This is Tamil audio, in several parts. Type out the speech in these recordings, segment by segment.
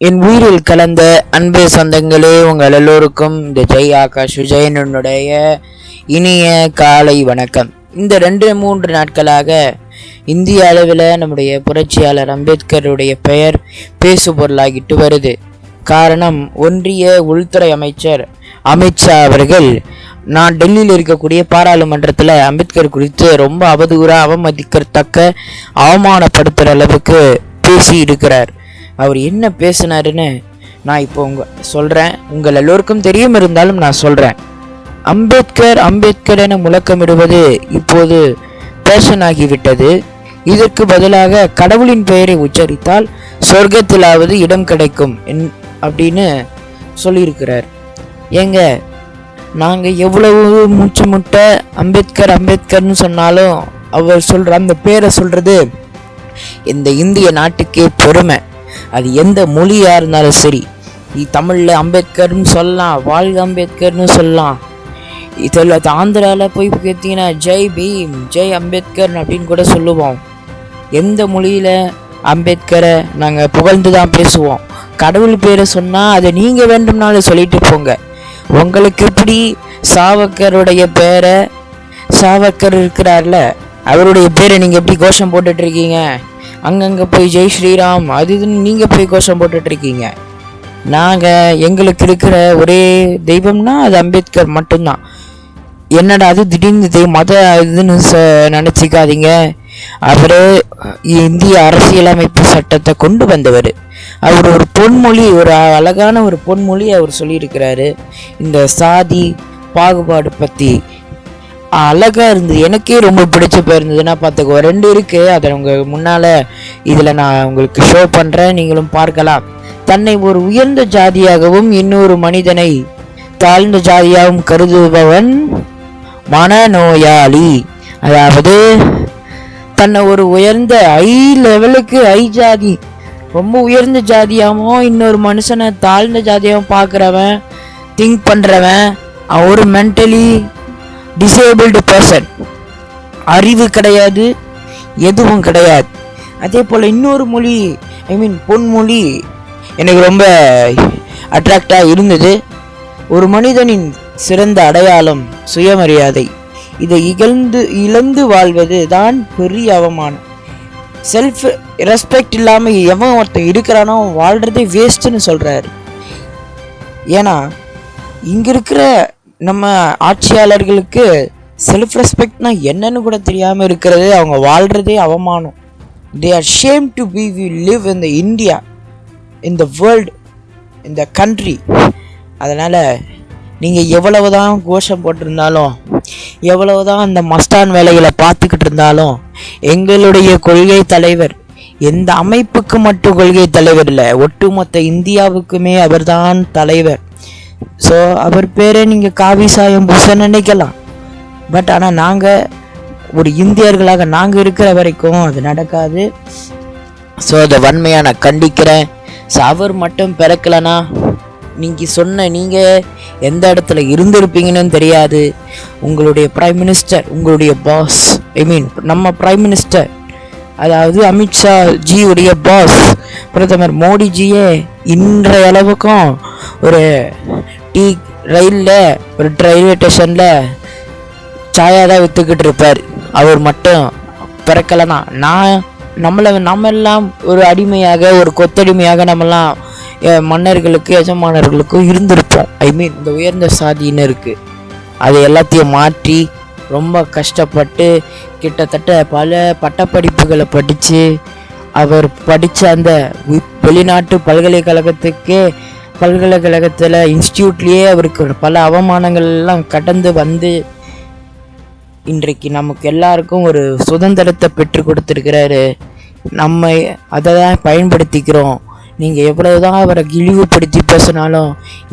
என் உயிரில் கலந்த அன்பு சொந்தங்களே உங்கள் எல்லோருக்கும் இந்த ஜெய் ஆகாஷ் விஜயனுடைய இனிய காலை வணக்கம். இந்த ரெண்டு மூன்று நாட்களாக இந்திய அளவில் நம்முடைய புரட்சியாளர் அம்பேத்கருடைய பெயர் பேசு பொருளாகிட்டு வருது. காரணம் ஒன்றிய உள்துறை அமைச்சர் அமித்ஷா அவர்கள் நான் டெல்லியில் இருக்கக்கூடிய பாராளுமன்றத்தில் அம்பேத்கர் குறித்து ரொம்ப அவதூறாக அவமதிக்கத்தக்க அவமானப்படுத்துகிற அளவுக்கு பேசி இருக்கிறார் அவர் என்ன பேசினாருன்னு நான் இப்போ உங்க சொல்கிறேன் உங்கள் எல்லோருக்கும் தெரியும் இருந்தாலும் நான் சொல்கிறேன் அம்பேத்கர் அம்பேத்கர் என முழக்கமிடுவது இப்போது பேஷன் ஆகிவிட்டது. இதற்கு பதிலாக கடவுளின் பெயரை உச்சரித்தால் சொர்க்கத்திலாவது இடம் கிடைக்கும் என் அப்படின்னு சொல்லியிருக்கிறார். ஏங்க நாங்கள் எவ்வளவு மூச்சு முட்டை அம்பேத்கர் அம்பேத்கர்னு சொன்னாலும் அவர் சொல்கிற அந்த பேரை சொல்கிறது இந்த இந்திய நாட்டுக்கே பெருமை. அது எந்த மொழியாக இருந்தாலும் சரி. நீ தமிழில் அம்பேத்கர்னு சொல்லலாம் வாழ்க அம்பேத்கர்னு சொல்லலாம். இதில் ஆந்திராவில் போய் கேட்டிங்கன்னா ஜெய் பீம் ஜெய் அம்பேத்கர் அப்படின்னு கூட சொல்லுவோம். எந்த மொழியில் அம்பேத்கரை நாங்கள் புகழ்ந்து தான் பேசுவோம். கடவுள் பேரை சொன்னால் அதை நீங்கள் வேண்டும்னாலும் சொல்லிட்டு போங்க. உங்களுக்கு எப்படி சாவக்கருடைய பேரை சாவக்கர் இருக்கிறார்ல அவருடைய பேரை நீங்கள் எப்படி கோஷம் போட்டுட்ருக்கீங்க அங்கங்கே போய் ஜெய் ஸ்ரீராம் அது இதுன்னு நீங்கள் போய் கோஷம் போட்டுட்ருக்கீங்க. நாங்கள் எங்களுக்கு இருக்கிற ஒரே தெய்வம்னா அது அம்பேத்கர் மட்டும்தான். என்னடா அது திடீர்னு தெய்வம் மத இதுன்னு ச நினச்சிக்காதீங்க. அவரே இந்திய அரசியலமைப்பு சட்டத்தை கொண்டு வந்தவர். அவர் ஒரு பொன்மொழி ஒரு அழகான ஒரு பொன்மொழி அவர் சொல்லியிருக்கிறாரு. இந்த சாதி பாகுபாடு பற்றி அழகாக இருந்தது எனக்கே ரொம்ப பிடிச்ச போயிருந்ததுன்னா பார்த்துக்கோ ரெண்டு இருக்குது அதை உங்கள் முன்னால் இதில் நான் உங்களுக்கு ஷோ பண்ணுறேன் நீங்களும் பார்க்கலாம். தன்னை ஒரு உயர்ந்த ஜாதியாகவும் இன்னொரு மனிதனை தாழ்ந்த ஜாதியாகவும் கருதுபவன் மனநோயாளி. அதாவது தன்னை ஒரு உயர்ந்த ஐ லெவலுக்கு ஐ ஜாதி ரொம்ப உயர்ந்த ஜாதியாகவும் இன்னொரு மனுஷனை தாழ்ந்த ஜாதியாகவும் பார்க்குறவன் திங்க் பண்ணுறவன் அவர் ஒரு மென்டலி டிசேபிள்டு பர்சன் அறிவு கிடையாது எதுவும் கிடையாது. அதே போல் இன்னொரு மொழி ஐ மீன் பொன்மொழி எனக்கு ரொம்ப அட்ராக்டாக இருந்தது. ஒரு மனிதனின் சிறந்த அடையாளம் சுயமரியாதை. இதை இகழ்ந்து இழந்து வாழ்வது தான் பெரிய அவமானம். செல்ஃப் ரெஸ்பெக்ட் இல்லாமல் எவன் ஒருத்தன் இருக்கிறானோ அவன் வேஸ்ட்டுன்னு சொல்கிறாரு ஏன்னா இங்கே இருக்கிற நம்ம ஆட்சியாளர்களுக்கு செல்ஃப் ரெஸ்பெக்ட்னா என்னன்னு கூட தெரியாமல் இருக்கிறது அவங்க வாழ்கிறதே அவமானம். They are shame to be we live in India in the world இந்த கண்ட்ரி அதனால் நீங்கள் எவ்வளவு தான் கோஷம் போட்டிருந்தாலும் எவ்வளவு தான் அந்த மஸ்டான் வேலைகளை பார்த்துக்கிட்டு இருந்தாலும் எங்களுடைய கொள்கை தலைவர் எந்த அமைப்புக்கு மட்டும் கொள்கை தலைவர் இல்லை ஒட்டுமொத்த இந்தியாவுக்குமே அவர்தான் தலைவர். ஸோ அவர் பேரை நீங்கள் காவி சாயம் புஷன் நினைக்கலாம். பட் ஆனால் நாங்கள் ஒரு இந்தியர்களாக நாங்கள் இருக்கிற வரைக்கும் அது நடக்காது. ஸோ அதை வன்மையாக நான் கண்டிக்கிறேன். ஸோ அவர் மட்டும் பிறக்கலைன்னா நீங்கள் சொன்ன நீங்கள் எந்த இடத்துல இருந்திருப்பீங்கன்னு தெரியாது. உங்களுடைய பிரைம் மினிஸ்டர் உங்களுடைய பாஸ் ஐ மீன் நம்ம பிரைம் மினிஸ்டர் அதாவது அமித்ஷா ஜியுடைய பாஸ் பிரதமர் மோடிஜியே இன்றைய அளவுக்கும் ஒரு டீ ரயிலில் ஒரு ரயில்வே ஸ்டேஷனில் சாயா தான் விற்றுக்கிட்டு இருப்பார் அவர் மட்டும் பிறக்கலைனா. நான் நம்மளை நம்ம எல்லாம் ஒரு அடிமையாக ஒரு கொத்தடிமையாக நம்மலாம் மன்னர்களுக்கும் மன்னர்களுக்கு எஜமானர்களுக்கும் இருந்திருப்போம். ஐ மீன் இந்த உயர்ந்த சாதியினருக்கு அது எல்லாத்தையும் மாற்றி ரொம்ப கஷ்டப்பட்டு கிட்டத்தட்ட பல பட்டப்படிப்புகளை படித்து அவர் படித்த அந்த வெளிநாட்டு பல்கலைக்கழகத்துக்கே பல்கலைக்கழகத்தில் இன்ஸ்டியூட்லேயே அவருக்கு பல அவமானங்கள் எல்லாம் கடந்து வந்து இன்றைக்கு நமக்கு எல்லாருக்கும் ஒரு சுதந்திரத்தை பெற்று கொடுத்துருக்கிறாரு. நம்ம அதை தான் பயன்படுத்திக்கிறோம். நீங்கள் எவ்வளவுதான் அவரை இழிவுபடுத்தி பேசினாலும்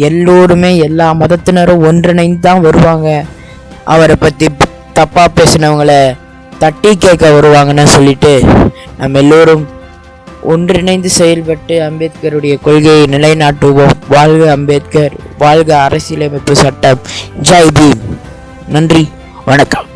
எல்லோருமே எல்லா மதத்தினரும் ஒன்றிணைந்து தான் வருவாங்க. அவரை பற்றி தப்பாக பேசினவங்கள தட்டி கேட்க வருவாங்கன்னு சொல்லிட்டு நம்ம எல்லோரும் ஒன்றிணைந்து செயல்பட்டு அம்பேத்கருடைய கொள்கையை நிலைநாட்டுவோம். வாழ்க அம்பேத்கர் வாழ்க அரசியலமைப்பு சட்டம். ஜெய் பீம். நன்றி வணக்கம்.